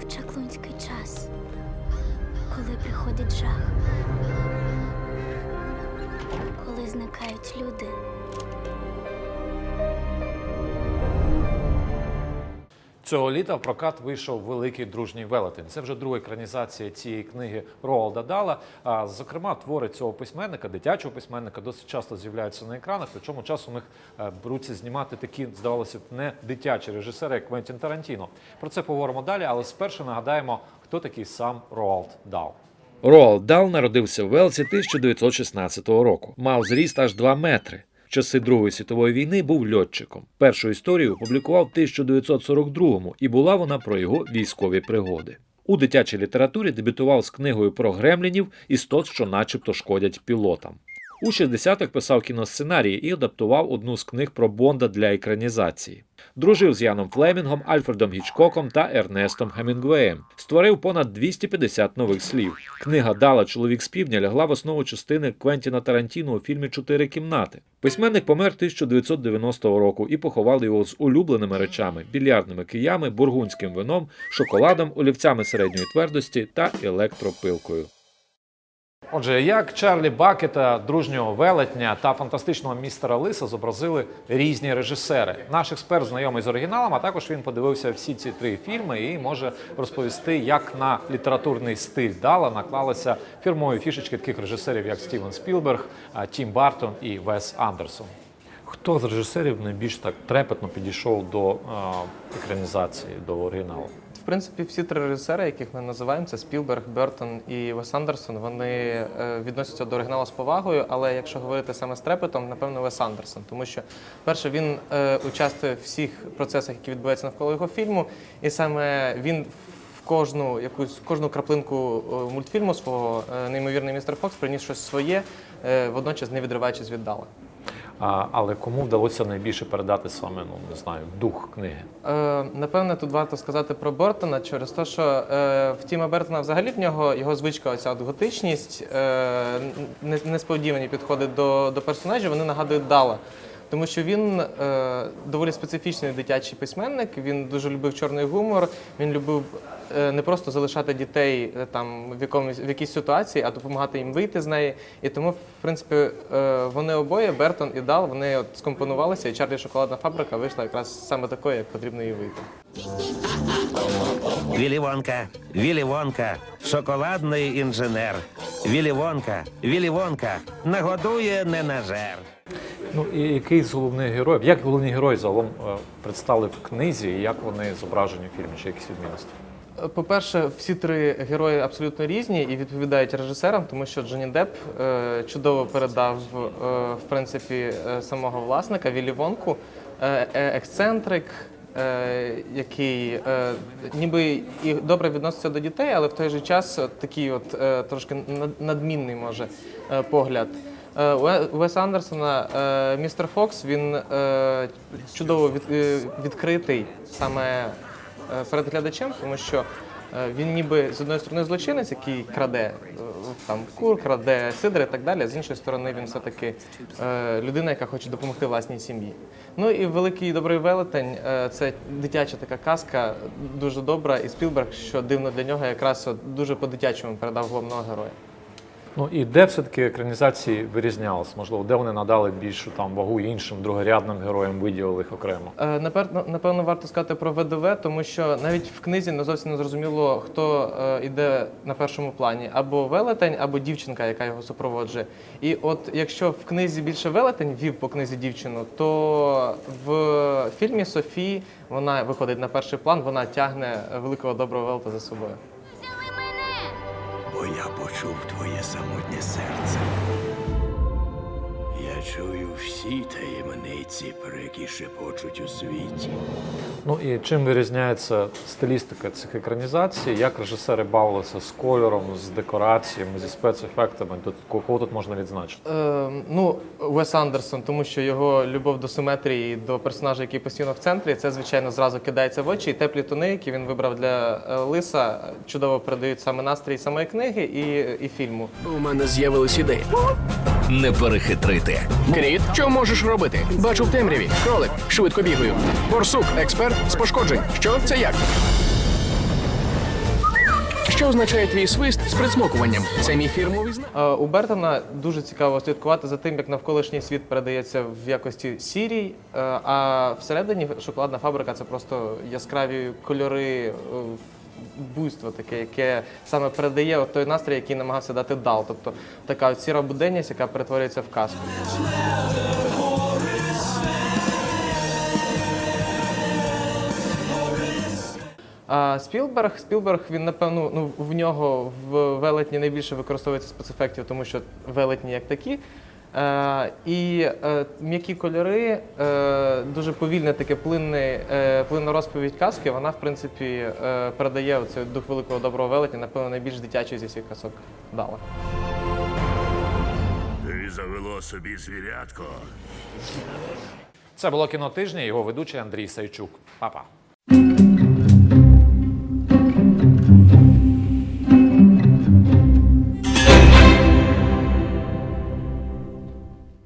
Був чаклунський час, коли приходить жах, коли зникають люди. Цього літа в прокат вийшов великий дружній велетень. Це вже друга екранізація цієї книги Роалда Дала. А зокрема, твори цього письменника, дитячого письменника, досить часто з'являються на екранах. Причому часом їх е, беруться знімати такі, здавалося б, не дитячі режисери, як Квентін Тарантіно. Про це поговоримо далі, але спершу нагадаємо, хто такий сам Роалд Дал. Роалд Дал народився в Велсі 1916 року. Мав зріст аж 2 метри. Часи Другої світової війни був льотчиком. Першу історію опублікував в 1942-му, і була вона про його військові пригоди. У дитячій літературі дебютував з книгою про гремлінів істот, що начебто шкодять пілотам. У 60-х писав кіносценарії і адаптував одну з книг про Бонда для екранізації. Дружив з Яном Флемінгом, Альфредом Гічкоком та Ернестом Хемінгуеєм. Створив понад 250 нових слів. Книга Дала Чоловік з півдня лягла в основу частини Квентіна Тарантіно у фільмі Чотири кімнати. Письменник помер 1990 року і поховали його з улюбленими речами: більярдними киями, бургундським вином, шоколадом, олівцями середньої твердості та електропилкою. Отже, як Чарлі Бакета, дружнього велетня та фантастичного містера Лиса зобразили різні режисери. Наш експерт знайомий з оригіналом, а також він подивився всі ці три фільми і може розповісти, як на літературний стиль Дала наклалися фірмові фішечки таких режисерів, як Стівен Спілберг, Тім Бартон і Вес Андерсон. Хто з режисерів найбільш так трепетно підійшов до а, екранізації, до оригіналу? В принципі, всі три режисери, яких ми називаємо, це Спілберг, Бертон і Вес Андерсон, вони е, відносяться до оригіналу з повагою, але якщо говорити саме з трепетом, напевно, Вес Андерсон. Тому що, перше, він е, участвує в всіх процесах, які відбуваються навколо його фільму, і саме він кожну якусь кожну краплинку е, мультфільму свого е, неймовірний містер Фокс приніс щось своє, водночас не відриваючись від. Але кому вдалося найбільше передати саме, ну не знаю, дух книги? Е, напевне, тут варто сказати про Бертона через те, що е, в Тіма Бертона взагалі в нього його звичка, оця от готичність, е, несподівані підходи до, до персонажів, вони нагадують Дала. Тому що він е, доволі специфічний дитячий письменник, він дуже любив чорний гумор, він любив е, не просто залишати дітей е, там в якомусь в якійсь ситуації, а допомагати їм вийти з неї. І тому, в принципі, е, вони обоє, Бертон і Дал, вони от скомпонувалися, і Чарлі Шоколадна фабрика вийшла якраз саме такою, як потрібно їй вийти. Вілі Вонка, Вілі Вонка, шоколадний інженер. Вілі Вонка, Вілі Вонка, нагодує не нажер. Ну і який з головних героїв, як головні герої загалом е, представили в книзі, і як вони зображені в фільмі, чи якісь відмінності? По-перше, всі три герої абсолютно різні і відповідають режисерам, тому що Джонні Депп е, чудово передав е, в принципі е, самого власника Віллі Вонку, е, е, ексцентрик. е, Який е, ніби і добре відноситься до дітей, але в той же час такий от е, трошки над- надмінний може е, погляд. Е, Уе- Уес Андерсона, е, містер Фокс, він е, чудово від, відкритий саме перед глядачем, тому що він ніби з одної сторони злочинець, який краде там кур, краде сидри і так далі. З іншої сторони, він все-таки людина, яка хоче допомогти власній сім'ї. Ну і великий добрий велетень це дитяча така казка, дуже добра. І Спілберг, що дивно для нього, якраз дуже по-дитячому передав головного героя. Ну і де все-таки екранізації вирізнялись? Можливо, де вони надали більшу там вагу іншим другорядним героям, виділили їх окремо? Е, Напевно, напевно, варто сказати про ВДВ, тому що навіть в книзі не зовсім не зрозуміло, хто е, йде на першому плані: або велетень, або дівчинка, яка його супроводжує. І от якщо в книзі більше велетень вів по книзі дівчину, то в фільмі Софі вона виходить на перший план, вона тягне великого доброго велета за собою. Почув твоє самотнє серце. Чую всі таємниці, про які шепочуть у світі. Ну і чим вирізняється стилістика цих екранізацій? Як режисери бавилися з кольором, з декораціями, зі спецефектами? Тут кого тут можна відзначити? Е, ну, Уес Андерсон, тому що його любов до симетрії, до персонажа, який постійно в центрі, це звичайно зразу кидається в очі. І теплі тони, які він вибрав для е, Лиса, чудово передають саме настрій самої книги і, і фільму. У мене з'явилась ідея. Не перехитрити. Кріт, що можеш робити? Бачу в темряві. Кролик, швидко бігаю. Борсук, експерт з пошкоджень. Що це як? Що означає твій свист з присмокуванням? Це мій фірмовий знак. Е, У Бертона дуже цікаво слідкувати за тим, як навколишній світ передається в якості сірій, е, а всередині шоколадна фабрика це просто яскраві кольори, е, буйство таке, яке саме передає той настрій, який намагався дати дал. Тобто така сіра буденність, яка перетворюється в казку. Спілберг, Спілберг, він напевно, ну в нього в велетні найбільше використовується спецефектів, тому що велетні як такі. Е, і е, м'які кольори, е, дуже повільне таке плинне, е, плинна розповідь казки, вона, в принципі, е, передає оцей дух великого доброго велетня, напевно, найбільш дитячий зі всіх казок дала. Ти завело собі звірятко. Це було кіно тижня. Його ведучий Андрій Сайчук. Па-па.